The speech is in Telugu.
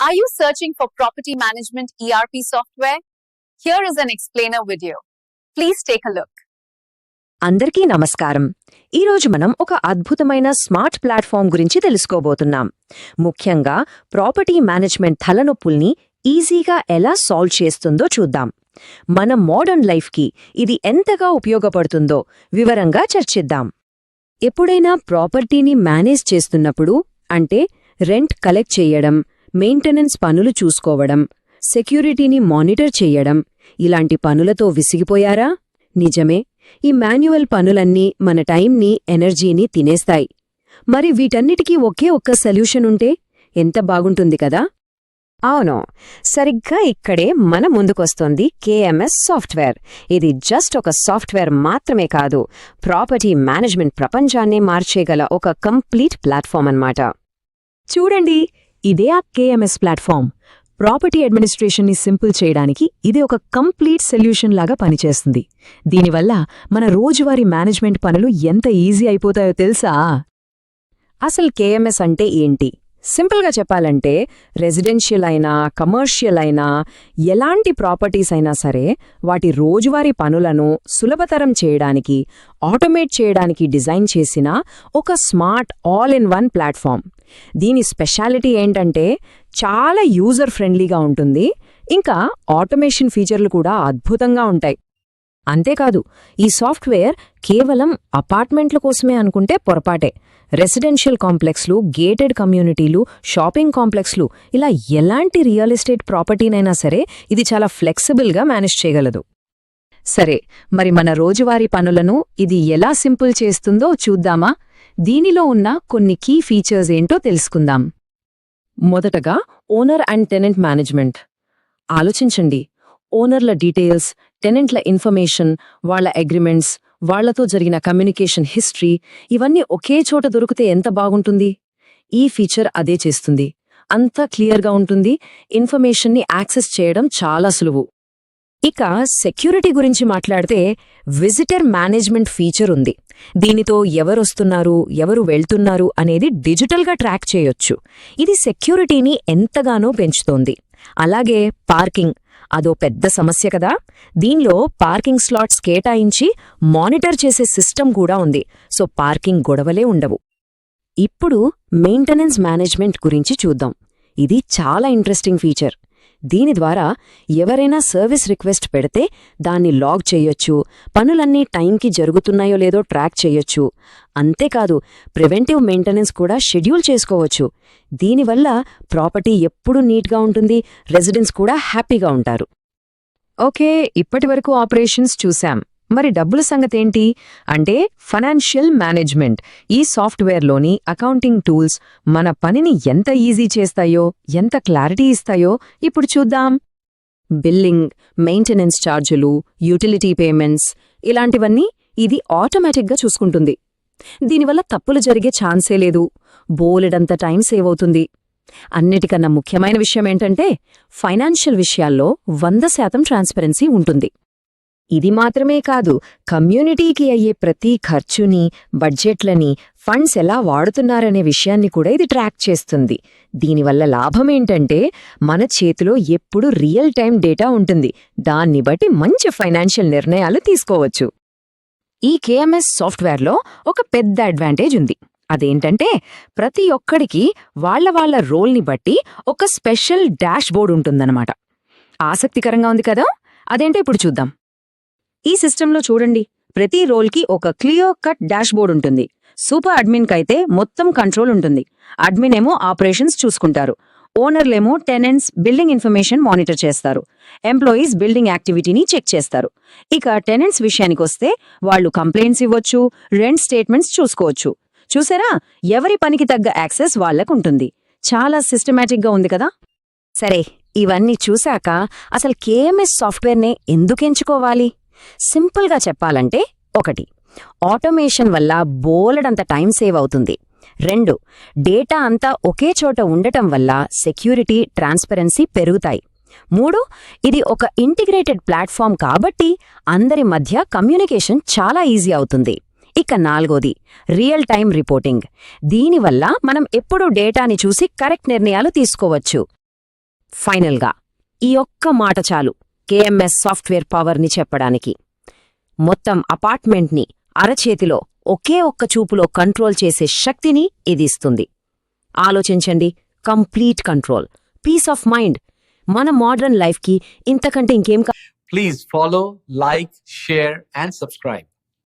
Are you searching for property management ERP software? Here is an explainer video. Please take a look. అందరికీ నమస్కారం ఈరోజు మనం ఒక అద్భుతమైన స్మార్ట్ ప్లాట్ఫామ్ గురించి తెలుసుకోబోతున్నాం ముఖ్యంగా ప్రాపర్టీ మేనేజ్మెంట్ తలనొప్పుల్ని ఈజీగా ఎలా సాల్వ్ చేస్తుందో చూద్దాం మన మోడర్న్ లైఫ్కి ఇది ఎంతగా ఉపయోగపడుతుందో వివరంగా చర్చిద్దాం ఎప్పుడైనా ప్రాపర్టీని మేనేజ్ చేస్తున్నప్పుడు అంటే రెంట్ కలెక్ట్ చేయడం మెయింటెనెన్స్ పనులు చూసుకోవడం సెక్యూరిటీని మానిటర్ చేయడం ఇలాంటి పనులతో విసిగిపోయారా? నిజమే ఈ మాన్యువల్ పనులన్నీ మన టైంని ఎనర్జీని తినేస్తాయి. మరి వీటన్నిటికీ ఒకే ఒక్క సొల్యూషన్ ఉంటే ఎంత బాగుంటుంది కదా? అవును సరిగ్గా ఇక్కడే మన ముందుకొస్తోంది కేఎంఎస్ సాఫ్ట్వేర్. ఇది జస్ట్ ఒక సాఫ్ట్వేర్ మాత్రమే కాదు ప్రాపర్టీ మేనేజ్మెంట్ ప్రపంచాన్నే మార్చేగల ఒక కంప్లీట్ ప్లాట్ఫామ్ అన్నమాట. చూడండి ఇదే ఆ కేఎంఎస్ ప్లాట్ఫామ్ ప్రాపర్టీ అడ్మినిస్ట్రేషన్ని సింపుల్ చేయడానికి ఇది ఒక కంప్లీట్ సొల్యూషన్ లాగా పనిచేస్తుంది. దీనివల్ల మన రోజువారీ మేనేజ్మెంట్ పనులు ఎంత ఈజీ అయిపోతాయో తెలుసా? అసలు కేఎంఎస్ అంటే ఏంటి? సింపుల్గా చెప్పాలంటే రెసిడెన్షియల్ అయినా కమర్షియల్ అయినా ఎలాంటి ప్రాపర్టీస్ అయినా సరే వాటి రోజువారీ పనులను సులభతరం చేయడానికి ఆటోమేట్ చేయడానికి డిజైన్ చేసిన ఒక smart all in one platform దీని స్పెషాలిటీ ఏంటంటే చాలా యూజర్ ఫ్రెండ్లీగా ఉంటుంది. ఇంకా ఆటోమేషన్ ఫీచర్లు కూడా అద్భుతంగా ఉంటాయి. అంతేకాదు ఈ సాఫ్ట్వేర్ కేవలం అపార్ట్మెంట్ల కోసమే అనుకుంటే పొరపాటే. రెసిడెన్షియల్ కాంప్లెక్స్లు గేటెడ్ కమ్యూనిటీలు షాపింగ్ కాంప్లెక్స్లు ఇలా ఎలాంటి రియల్ ఎస్టేట్ ప్రాపర్టీనైనా సరే ఇది చాలా ఫ్లెక్సిబుల్గా మేనేజ్ చేయగలదు. సరే మరి మన రోజువారీ పనులను ఇది ఎలా సింపుల్ చేస్తుందో చూద్దామా? దీనిలో ఉన్న కొన్ని కీ ఫీచర్స్ ఏంటో తెలుసుకుందాం. మొదటగా ఓనర్ అండ్ టెనెంట్ మేనేజ్మెంట్. ఆలోచించండి ఓనర్ల డీటెయిల్స్ టెనెంట్ల ఇన్ఫర్మేషన్ వాళ్ళ అగ్రిమెంట్స్ వాళ్ళతో జరిగిన కమ్యూనికేషన్ హిస్టరీ ఇవన్నీ ఒకే చోట దొరికితే ఎంత బాగుంటుంది? ఈ ఫీచర్ అదే చేస్తుంది. అంతా క్లియర్గా ఉంటుంది. ఇన్ఫర్మేషన్ని యాక్సెస్ చేయడం చాలా సులువు. ఇక సెక్యూరిటీ గురించి మాట్లాడితే విజిటర్ మేనేజ్మెంట్ ఫీచర్ ఉంది. దీనితో ఎవరొస్తున్నారు ఎవరు వెళ్తున్నారు అనేది డిజిటల్గా ట్రాక్ చేయొచ్చు. ఇది సెక్యూరిటీని ఎంతగానో పెంచుతోంది. అలాగే పార్కింగ్ అదో పెద్ద సమస్య కదా. దీనిలో పార్కింగ్ స్లాట్స్ కేటాయించి మానిటర్ చేసే సిస్టమ్ కూడా ఉంది. సో పార్కింగ్ గొడవలే ఉండవు. ఇప్పుడు మెయింటెనెన్స్ మేనేజ్మెంట్ గురించి చూద్దాం. ఇది చాలా ఇంట్రెస్టింగ్ ఫీచర్. దీని ద్వారా ఎవరైనా సర్వీస్ రిక్వెస్ట్ పెడితే దాన్ని లాగ్ చేయొచ్చు పనులన్నీ టైంకి జరుగుతున్నాయో లేదో ట్రాక్ చేయొచ్చు. అంతేకాదు ప్రివెంటివ్ మెయింటెనెన్స్ కూడా షెడ్యూల్ చేసుకోవచ్చు. దీనివల్ల ప్రాపర్టీ ఎప్పుడూ నీట్గా ఉంటుంది రెసిడెంట్స్ కూడా హ్యాపీగా ఉంటారు. ఓకే ఇప్పటివరకు ఆపరేషన్స్ చూశాం. మరి డబ్బుల సంగతేంటి? అంటే ఫైనాన్షియల్ మేనేజ్మెంట్. ఈ సాఫ్ట్వేర్లోని అకౌంటింగ్ టూల్స్ మన పనిని ఎంత ఈజీ చేస్తాయో ఎంత క్లారిటీ ఇస్తాయో ఇప్పుడు చూద్దాం. బిల్లింగ్ మెయింటెనెన్స్ ఛార్జులు యూటిలిటీ పేమెంట్స్ ఇలాంటివన్నీ ఇది ఆటోమేటిక్గా చూసుకుంటుంది. దీనివల్ల తప్పులు జరిగే ఛాన్సే లేదు. బోలెడంత టైం సేవ్ అవుతుంది అన్నిటికన్నా ముఖ్యమైన విషయం ఏంటంటే ఫైనాన్షియల్ విషయాల్లో వంద శాతం ట్రాన్స్పరెన్సీ ఉంటుంది. ఇది మాత్రమే కాదు కమ్యూనిటీకి అయ్యే ప్రతి ఖర్చుని బడ్జెట్లని ఫండ్స్ ఎలా వాడుతున్నారనే విషయాన్ని కూడా ఇది ట్రాక్ చేస్తుంది. దీనివల్ల లాభమేంటంటే మన చేతిలో ఎప్పుడు రియల్ టైం డేటా ఉంటుంది. దాన్ని బట్టి మంచి ఫైనాన్షియల్ నిర్ణయాలు తీసుకోవచ్చు. ఈ కేఎంఎస్ సాఫ్ట్వేర్లో ఒక పెద్ద అడ్వాంటేజ్ ఉంది. అదేంటంటే ప్రతి ఒక్కడికి వాళ్ళ వాళ్ళ రోల్ని బట్టి ఒక స్పెషల్ డాష్ బోర్డ్ ఉంటుందన్నమాట. ఆసక్తికరంగా ఉంది కదా? అదేంటో ఇప్పుడు చూద్దాం. ఈ సిస్టంలో చూడండి. ప్రతి రోల్కి ఒక క్లియర్ కట్ డాష్బోర్డ్ ఉంటుంది. సూపర్ అడ్మిన్ కైతే మొత్తం కంట్రోల్ ఉంటుంది. అడ్మిన్ ఏమో ఆపరేషన్స్ చూసుకుంటారు. ఓనర్లేమో టెనెంట్స్ బిల్డింగ్ ఇన్ఫర్మేషన్ మానిటర్ చేస్తారు. ఎంప్లాయీస్ బిల్డింగ్ యాక్టివిటీని చెక్ చేస్తారు. ఇక టెనెంట్స్ విషయానికి వస్తే వాళ్ళు కంప్లైంట్స్ ఇవ్వచ్చు రెంట్ స్టేట్మెంట్స్ చూసుకోవచ్చు. చూసారా? ఎవరి పనికి తగ్గ యాక్సెస్ వాళ్ళకుంటుంది చాలా సిస్టమేటిక్గా ఉంది కదా? సరే ఇవన్నీ చూశాక అసలు కేఎంఎస్ సాఫ్ట్వేర్నే ఎందుకు ఎంచుకోవాలి? సింపుల్గా చెప్పాలంటే ఒకటి. ఆటోమేషన్ వల్ల బోలెడంత టైం సేవ్ అవుతుంది. రెండు. డేటా అంతా ఒకే చోట ఉండటం వల్ల సెక్యూరిటీ ట్రాన్స్పరెన్సీ పెరుగుతాయి. మూడు. ఇది ఒక ఇంటిగ్రేటెడ్ ప్లాట్ఫామ్ కాబట్టి అందరి మధ్య కమ్యూనికేషన్ చాలా ఈజీ అవుతుంది. ఇక నాలుగోది. Real time reporting. దీనివల్ల మనం ఎప్పుడూ డేటాని చూసి కరెక్ట్ నిర్ణయాలు తీసుకోవచ్చు. ఫైనల్గా. ఈ ఒక్క మాట చాలు. కేఎంఎస్ సాఫ్ట్వేర్ పవర్ని చెప్పడానికి. మొత్తం అపార్ట్మెంట్ని అరచేతిలో ఒకే ఒక్క చూపులో కంట్రోల్ చేసే శక్తిని ఇది ఇస్తుంది. ఆలోచించండి complete control peace of mind. మన మోడర్న్ లైఫ్కి ఇంతకంటే ఇంకేం please follow like share and subscribe.